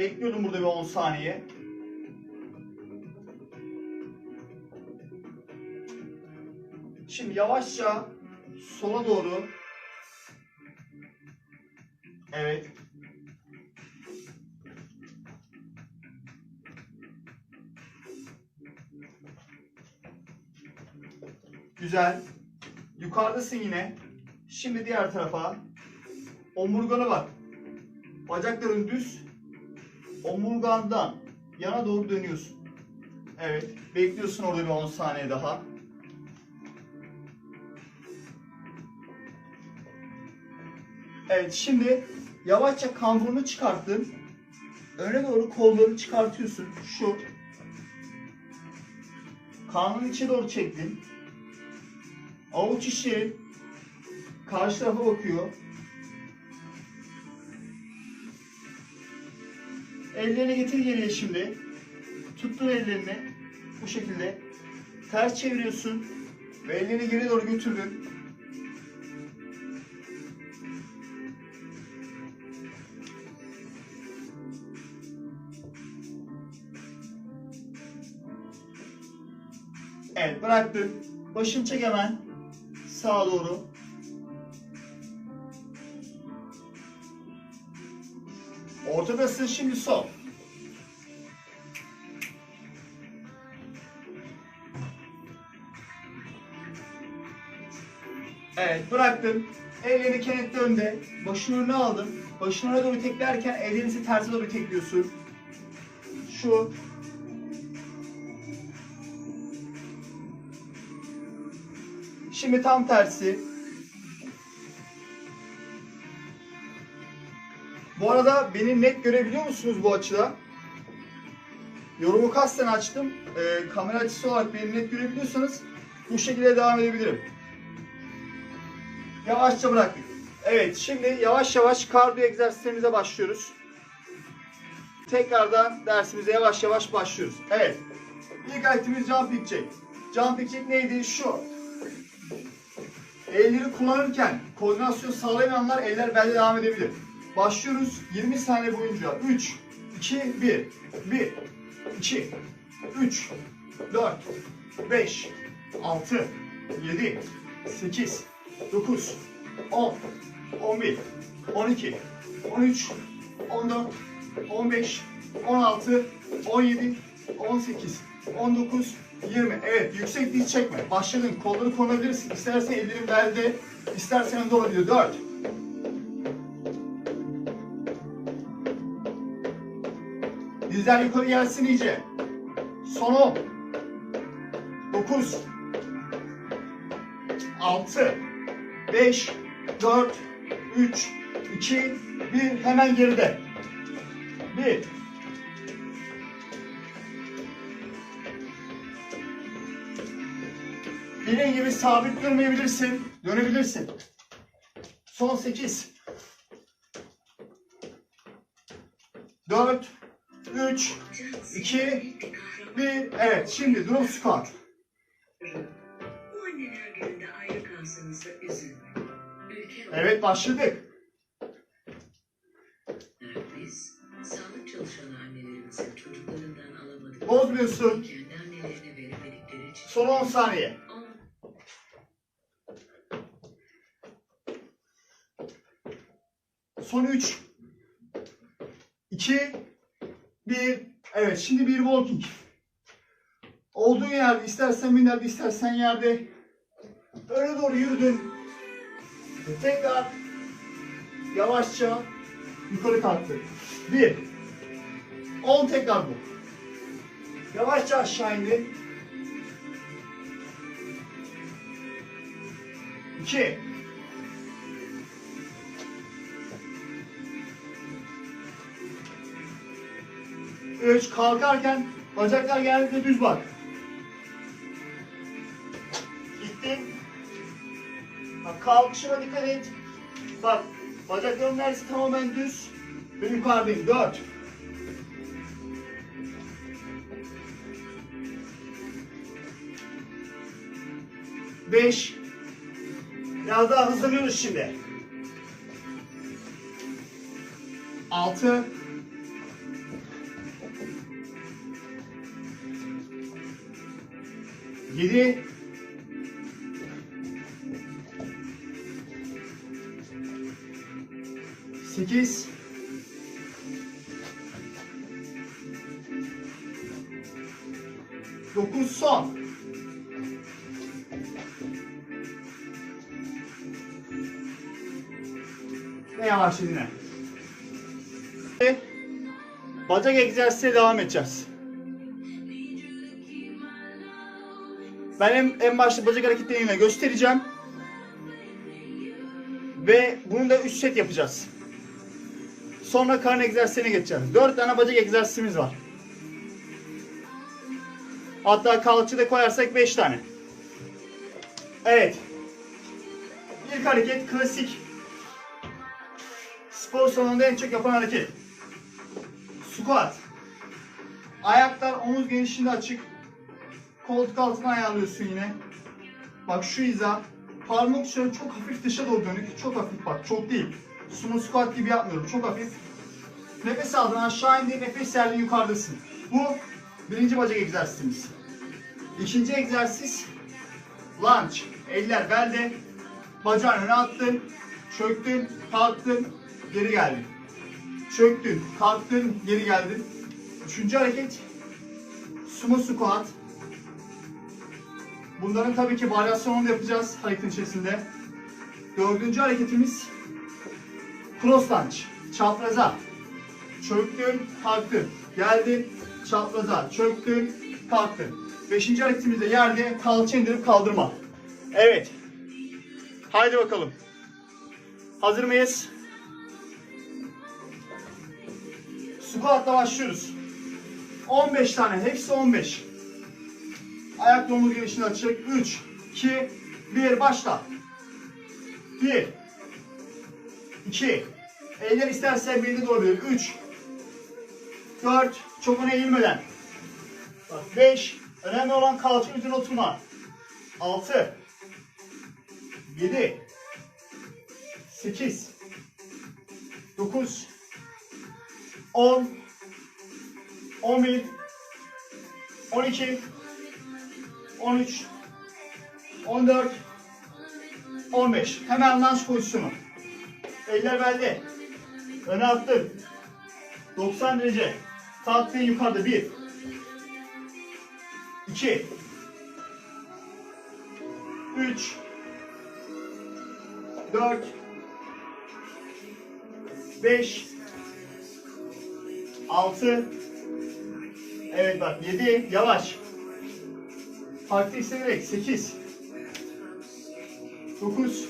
Bekliyordum burada bir 10 saniye. Şimdi yavaşça sola doğru. Evet. Güzel. Yukarıdasın yine. Şimdi diğer tarafa. Omurgana bak. Bacakların düz. Omurgandan yana doğru dönüyorsun. Evet. Bekliyorsun orada bir 10 saniye daha. Evet şimdi yavaşça kamburunu çıkarttın. Öne doğru kollarını çıkartıyorsun. Şu. Karnın içe doğru çektin. Avuç içi karşı tarafa bakıyor. Ellerini getir geriye şimdi. Tuttun ellerini. Bu şekilde. Ters çeviriyorsun. Ve ellerini geri doğru götürdün. Evet bıraktın. Başını çek hemen. Sağa doğru. Ortadasın şimdi sol. Evet bıraktın. Ellerini kenetle önde. Başını önüne aldın. Başını öne doğru teklerken ellerinizi terse doğru tekliyorsun. Şu. Şimdi tam tersi. Bu arada beni net görebiliyor musunuz bu açıda? Yorumu kasten açtım. Ee, kamera açısı olarak beni net görebiliyorsanız bu şekilde devam edebilirim. Yavaşça bıraktık. Evet şimdi yavaş yavaş kardiyo egzersizlerimize başlıyoruz. Tekrardan dersimize yavaş yavaş başlıyoruz. Evet. İlk hareketimiz jumping jack. Jumping jack neydi? Şu. Elleri kullanırken koordinasyon sağlayamayanlar eller belde devam edebilir. Başlıyoruz 20 saniye boyunca. 3, 2, 1, 1, 2, 3, 4, 5, 6, 7, 8, 9, 10, 11, 12, 13, 14, 15, 16, 17, 18, 19, 20. Evet yüksek diz çekme. Başladın. Kolları konabilirsin. İstersen ellerin belde, istersen önde olabilir. 4. Dizler yukarı gelsin iyice. Son 10. 9. 6. 5. 4. 3. 2. 1. Hemen geride. 1. Bilin gibi sabit durmayabilirsin. Dönebilirsin. Son 8. 4. 3. 2. 1. Evet şimdi üzülmeyin. Ülke Evet başladık. sağlık çalışan Bozmuyorsun. Son 10 saniye. on Son 3. 2. Evet şimdi bir walking. Olduğun yerde istersen binerde istersen yerde öne doğru yürüdün. Tekrar yavaşça yukarı kalktın. Bir. On tekrar bu. Yavaşça aşağı indin. İki. 3. Kalkarken bacaklar genellikle düz bak. Gittin. Bak kalkışına dikkat et. Bak bacakların neredeyse tamamen düz. Ve yukarıdayım. 4. Beş. Biraz daha hızlanıyoruz şimdi. Altı. 7 8 9 son. Ve yavaş yine. Bacak egzersize devam edeceğiz. Ben en, en başta bacak hareketlerini göstereceğim. Ve bunu da 3 set yapacağız. Sonra karın egzersizine geçeceğiz. 4 tane bacak egzersizimiz var. Hatta kalçayı da koyarsak 5 tane. Evet. İlk hareket klasik. Spor salonunda en çok yapan hareket. Squat. Ayaklar omuz genişliğinde açık. Koltuk altına ayarlıyorsun yine. Bak şu hiza. Parmak uçları çok hafif dışa doğru dönük. Çok hafif bak. Çok değil. Sumo squat gibi yapmıyorum. Çok hafif. Nefes aldın aşağı indin. Nefes verdin yukarıdasın. Bu birinci bacak egzersizimiz. İkinci egzersiz lunge. Eller belde. Bacağını öne attın. Çöktün. Kalktın. Geri geldin. Çöktün. Kalktın. Geri geldin. Üçüncü hareket sumo squat. Bunların tabii ki varyasyonunu yapacağız hareketin içerisinde. Dördüncü hareketimiz cross lunge. Çapraza. Çöktün, kalktın. Geldin, çapraza. Çöktün, kalktın. Beşinci hareketimiz de yerde kalça indirip kaldırma. Evet. Haydi bakalım. Hazır mıyız? Squat'la başlıyoruz. 15 tane. Hepsi 15. Ayak omuz genişliğini açık. 3, 2, 1 başla. 1, 2, eller istersen belini doğru 3, 4, çok öne eğilmeden. 5, önemli olan kalça üzerine oturma. 6, 7, 8, 9, 10, 11, 12, 13, 14, 15. Hemen lunge pozisyonu. Eller belde. Öne attın. 90 derece. Kalktın yukarıda. 1, 2, 3, 4, 5, 6, evet bak 7, yavaş. Farklı hissederek 8 9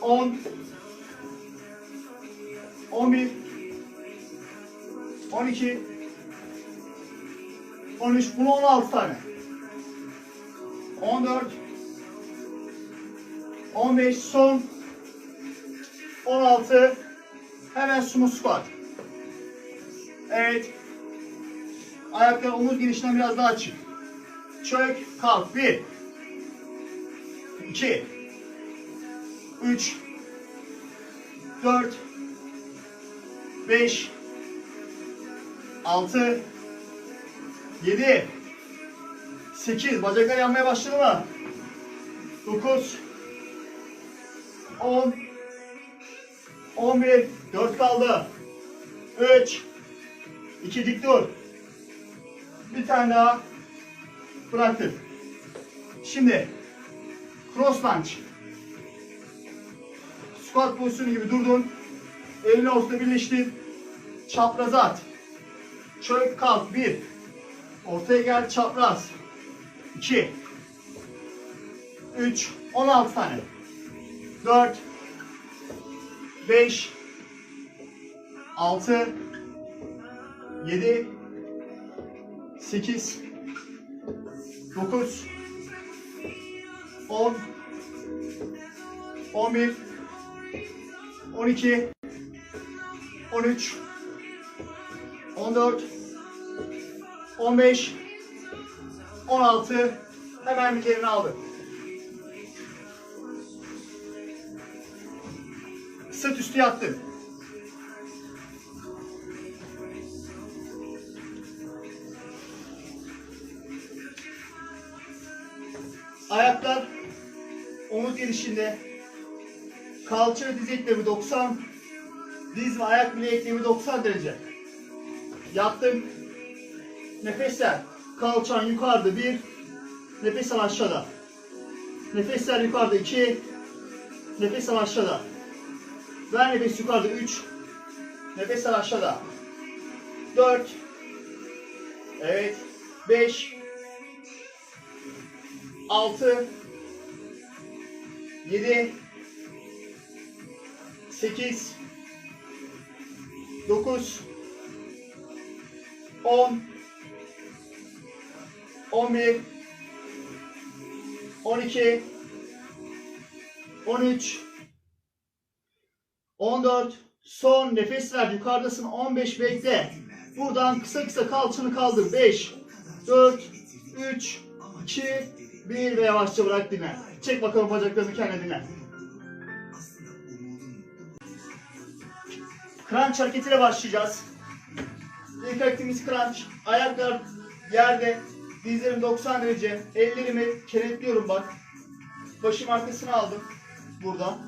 10 11 12 13 bunu 16 tane. 14 15 son. 16 hemen sumo squat evet Ayaklar omuz genişliğinden biraz daha açık. Çök, kalk. 1 2 3 4 5 6 7 8 Bacaklar yanmaya başladı mı? 9 10 11 4 kaldı. 3 2 dik dur. Bir tane daha bıraktın. Şimdi cross lunge. Squat pozisyonu gibi durdun. Elini ortada birleştir. Çapraza at. Çök kalk. Bir. Ortaya gel çapraz. İki. Üç. On altı tane. Dört. Beş. Altı. Yedi. 8 9 10 11 12 13 14 15 16 hemen bir yerini aldı. Sırt üstü yattın. Ayaklar omuz gelişinde. Kalça ve diz eklemi 90. Diz ve ayak bile eklemi 90 derece. Yattım. Nefesler. Kalçan yukarıda 1. Nefes al aşağıda. Nefesler yukarıda 2. Nefes al aşağıda. Ver nefes yukarıda 3. Nefes al aşağıda. 4. Evet. 5. 6. 7. 8. 9. 10. 11. 12. 13. 14. Son nefes ver. Yukarıdasın. 15 bekle. Buradan kısa kısa kalçanı kaldır. 5, 4, 3, 2, 1 ve yavaşça bırak dinle. Çek bakalım bacaklarını kendine dinle. Crunch hareketiyle başlayacağız. İlk hareketimiz crunch. Ayaklar yerde. Dizlerim 90 derece. Ellerimi kenetliyorum bak. Başım arkasına aldım. Buradan.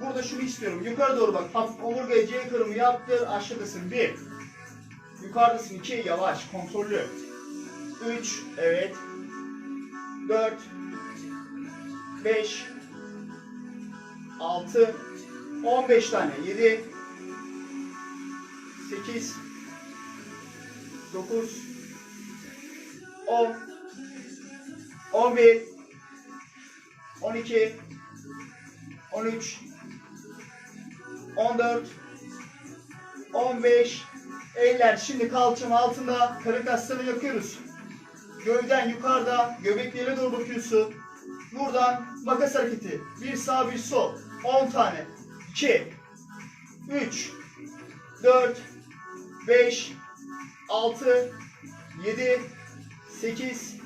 Burada şunu istiyorum. Yukarı doğru bak. Hafif omurgayı C kırımı yaptır. Aşağıdasın. 1. Yukarıdasın. 2. Yavaş. Kontrollü. 3. Evet. 4. 5. 6. 15 tane. 7. 8. 9. 10. 11. 12. 13. 14 15 Eller şimdi kalçanın altında karın kaslarını yakıyoruz. Gövden yukarıda göbeklere doğru bakıyorsun. Buradan makas hareketi. Bir sağ bir sol. 10 tane. 2, 3, 4, 5, 6, 7, 8,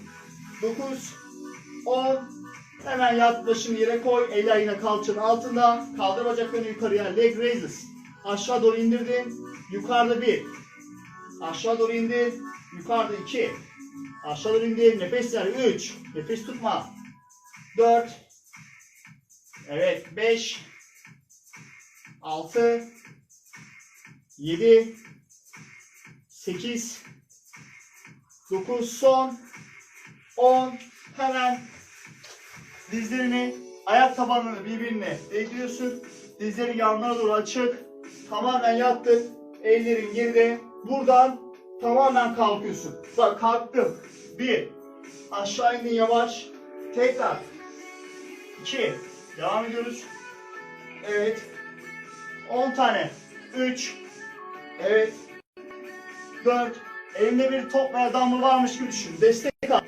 9, 10. Hemen yat başını yere koy. Eller yine kalçanın altında. Kaldır bacaklarını yukarıya. Leg raises. Aşağı doğru indirdin. Yukarıda 1. Aşağı doğru indi. Yukarıda 2. Aşağıda bir değil. Nefes ver. 3. Nefes tutma. 4. Evet. 5. 6. 7. 8. 9. Son. 10. Hemen dizlerini ayak tabanını birbirine değdiriyorsun. Dizlerin yanlara doğru açık. Tamamen yattın. Ellerin geride. Buradan tamamen kalkıyorsun. Bak kalktım. Bir. Aşağı indin yavaş. Tekrar. İki. Devam ediyoruz. Evet. On tane. Üç. Evet. Dört. Elinde bir top veya dumbbell varmış gibi düşün. Destek al.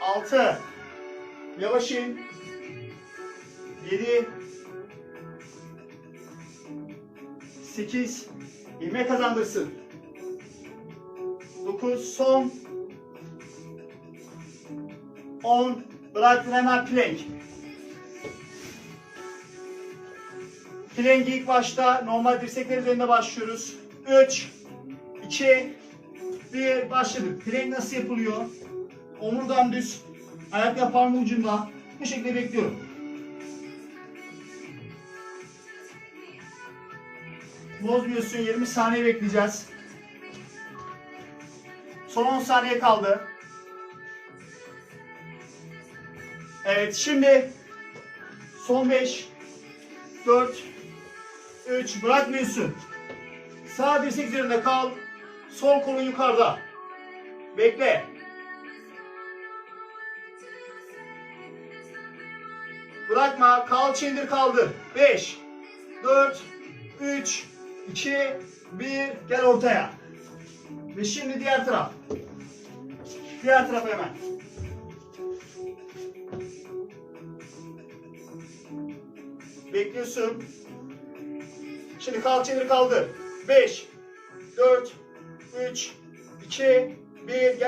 Altı. Yavaş in. 7 8 ilme kazandırsın. 9 son 10 bıraktın hemen plank. Plank ilk başta normal dirsekler üzerinde başlıyoruz. 3 2 1 başladık. Plank nasıl yapılıyor? Omurgam düz. Ayak parmağım ucunda. Bu şekilde bekliyorum. Bozmuyorsun. 20 saniye bekleyeceğiz. Son 10 saniye kaldı. Evet şimdi son 5 4 3 bırakmıyorsun. Sağ dirsek üzerinde kal. Sol kolun yukarıda. Bekle. Bırakma. Kalça indir kaldır. 5, 4, 3, 2, 1. Gel ortaya. Ve şimdi diğer taraf. Diğer tarafa hemen. Bekliyorsun. Şimdi kalça indir kaldır. 5, 4, 3, 2, 1. Gel